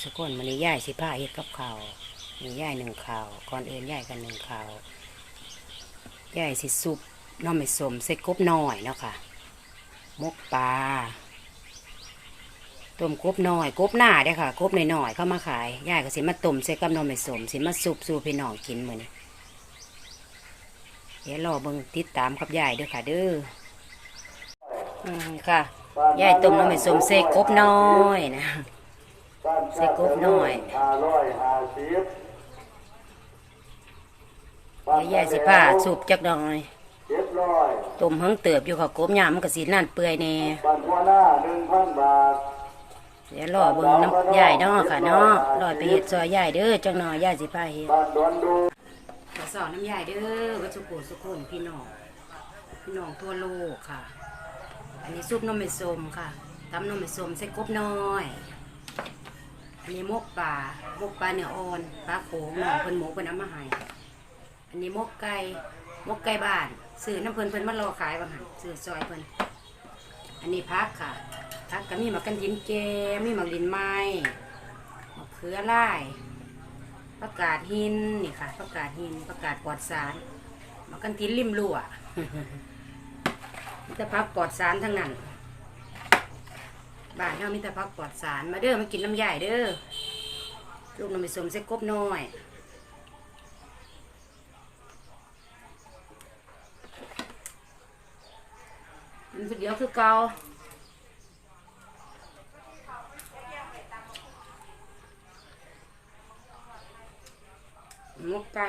สุขุสุคนมันนี่ย่ายสิผ้าเฮ็ดกับข้าวนี่ย่ายหนึ่งข้าวก่อนอื่นย่ายกันหนึ่งข้าวย่ายสิซุปน้อไม่สมใส่กบน้อยเนาะค่ะมกปลาต้มกบน้อยกบหน้าเด้อค่ะกบหน้อยๆเข้ามาขายย่ายก็สิมาต้มใส่กับน้อไม่สมสิมาซุปสู่พี่น้องกินเหมือนเดี๋ยวรอเบิ่งติดตามกับยายเด้อค่ะ เด้ออืมค่ะยายต้มน้อไม่สมใส่กบน้อยนะ ใส่กบหน่อยห้าร้อยห้าสิบเดี๋ยวยายสิผ้าสุบจักหน่อยเจ็ดร้อยต้มเฮิงเติบอยู่ค่ะกบยามมันก็สินั่นเปื่อยแน่บันหัวหน้าหนึ่งพันบาทเดี๋ยวรอเบิ่งน้ำยายเนาะค่ะเนาะรอไปเฮ็ดซอยยายเด้อจักหน่อยยายสิผ้าเฮ็ดบ้านดอนดูขอสอนน้ำยายเด้อวัชุกุสุกคนพี่น้องพี่น้องทั่วโลกค่ะ อันนี้ซุปน้ำมันส้มค่ะตำน้ำมันส้มใส่กบน้อยอั นนี้มกปลามกปลาเนื้ออ่อนปลาโขงน้องเพิ่นหมกเพิ่นเอามาให้อันนี้มกไก่มกไก่บ้านซื้อน้ำเพิ่นเพิ่นมารอขายบางหันซื้อซอยเพิ่นอันนี้พักค่ะพักก็มีหมักกันดินแกมีหมักดินไม้หมะเขือลายประกาศหินนี่ค่ะประกาศหินประกาศปลอดสารหมักกันดินริมรั่วมีแต่พักปลอดสารทั้งนั้น บ้านเฮามีแต่พักปลอดสาร มาเด้อมากินน้ำใหญ่เด้อ ลูกน้ำไปสมใส่กบน้อยมันคือเดียวคือเกาหมกไก่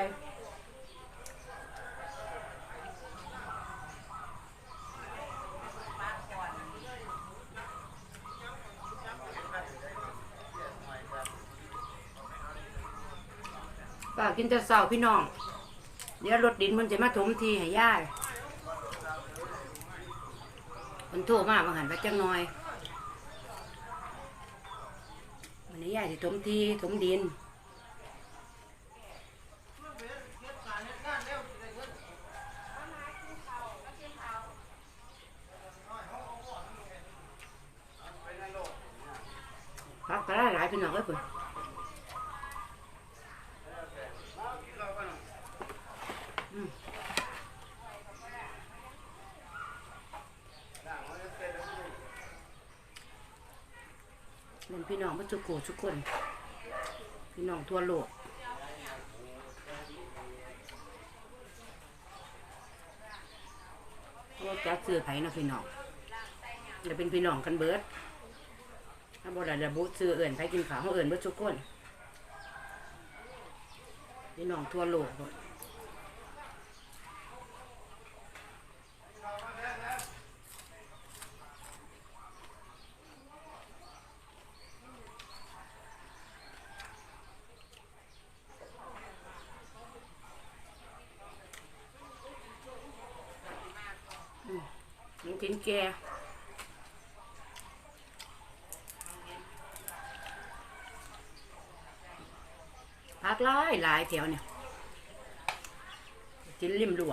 กินแต่เสาพี่น้อง เดี๋ยวรถดินมันจะมาถมทีให้ย่ายมันโทรมาบาหันไปจังหน่อยวันนี้ย่ายจะถมทีถมดินพักก็ได้หลายพี่น้องเอ้ยเพิ่นอืม เป็นพี่น้องมาจุโกทุกคน พี่น้องทั่วโลกก็จักเสื้อไผ่นะพี่น้องจะเป็นพี่น้องกันเบิดถ้าบ่ได้ระบุซื้อเอิ่นไปกินข้าวเขาเอิ่นเบ่ทุกคนพี่น้องทั่วโลกเบิดอืม เห็นแกพักไลายหลายแถวเนี่ยจินริมรั่ว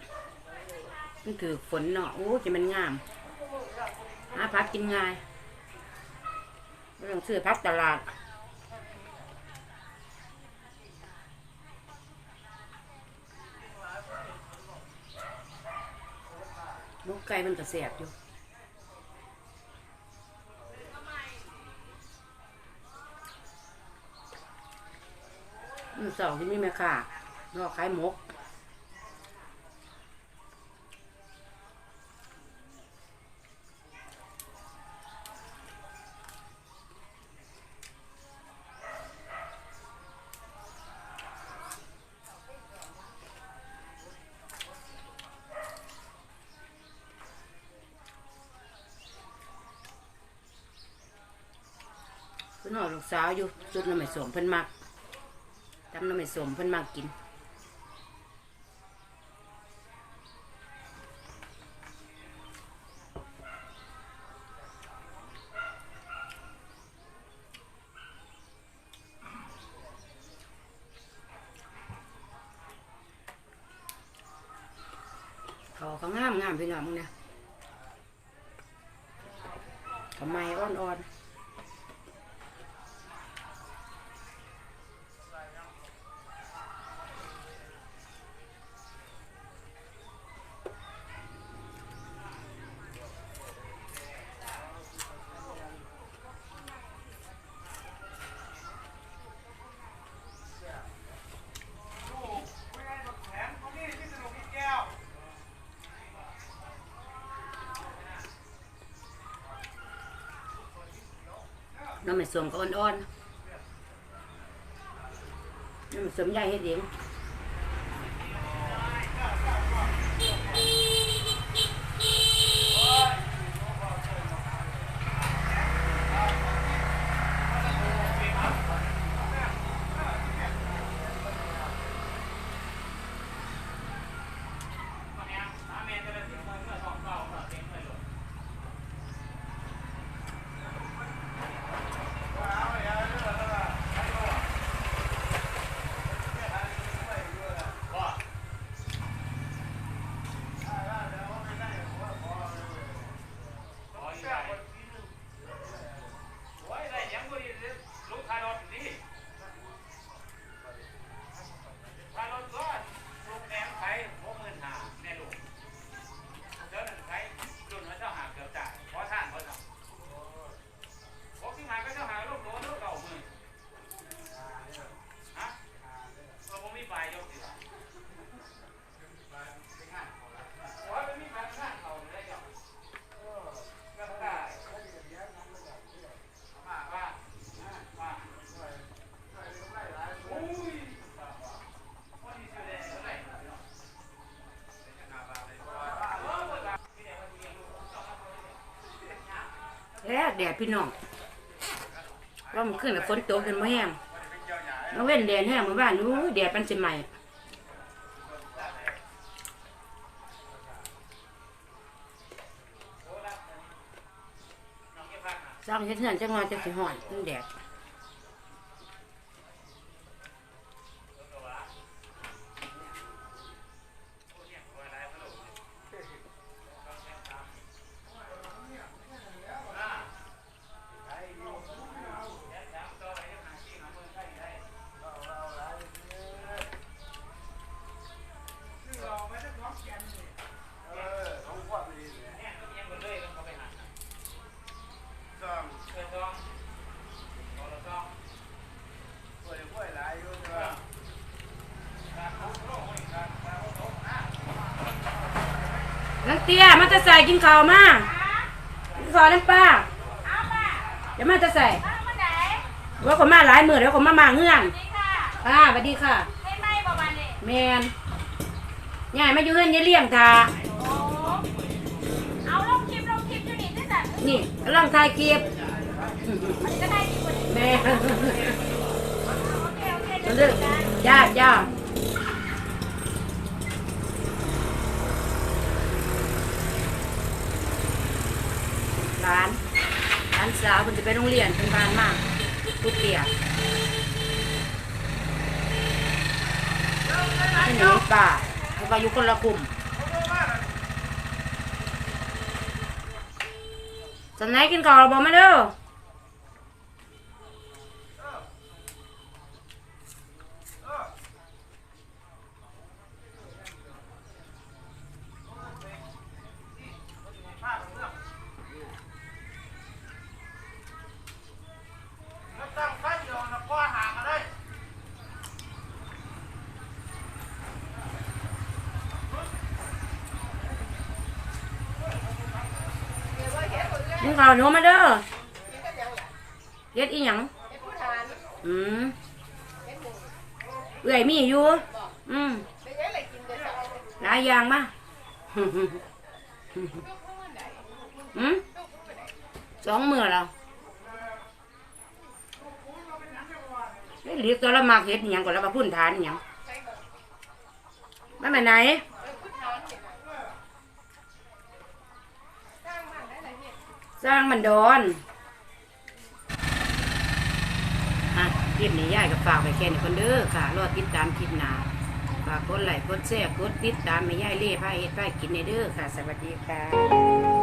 มันคือฝนเนาะโอ้จะมันงามหาพักกินง่ายไม่ต้องซื้อพักตลาดลูกไก่มันก็แสบอยู่มื้อเสาร์ที่มีแม่ค้ารอขายหมก นหอลูกสาวอยู่จุดน้ำไม่สมเพิ่นมักตำน้ำไม่สมเพิ่นมักกินเขาเขางามงามพี่น้องมึงเนี่ยทำไมอ่อนๆ น้ำมันสมก็อ่อนๆน้ำมันสมใหญ่เฮ็ดเอง ดดแดดพี่น้องว่ามันขึ้นกับฝนตกกันมาแห้งมาเว้นแดดแห้งมาบ้านอู้แดดมันจะใหม่จ้างเฮ็ดเงินจังหวะจะสิหอนมันแดด เตี้ยมันจะใส่กินข้าวมากินข้าวน้ำป้าเดี๋ยวมันจะใส่ว่าคนมาหลายมือแล้วคนมามาเงื่อนอ่าสวัสดีค่ะไม่ไหม้ประมาณนี้แมนยายมาอยู่เฮือนอยายเลี้ยงทาโอ้เอาลงคลิปลงคลิปอยู่นี่ตั้งแต่นี่กำลังถ่ายคลิปมันก็ได้ดีกว่านี้แม่โอเคโอเคมันเดี๋ยวเรื่องกันจ้าจ้า ร้านร้านสาวมันจะไปโรงเรียนเป็นบ้านมากทุกเตียที่หนูป่าเขาไปอยู่คนละกลุ่มสนไหนกินข้าวเราบอกไม่เด้อหากันได้ มึง ข่าวหนูมาเด้อเฮ็ดอีหยังอืมเอื่อยมีอยู่อืมหลายอย่างมาอืมสองมือแล้วเฮ้ยเรียกตัวละมากเฮ็ดอีหยังก่อนแล้วมาพุ่นฐานอีหยังมามาไหน สร้างมันดอนอะคลิปนี้ยายก็ฝากไปแค่นี้คนเด้อค่ะ รอติดตามคลิปหน้าฝากกดไลค์กดแชร์กดติดตามไม่ยายเล่พาเฮ็ดพากินในเด้อค่ะ สวัสดีค่ะ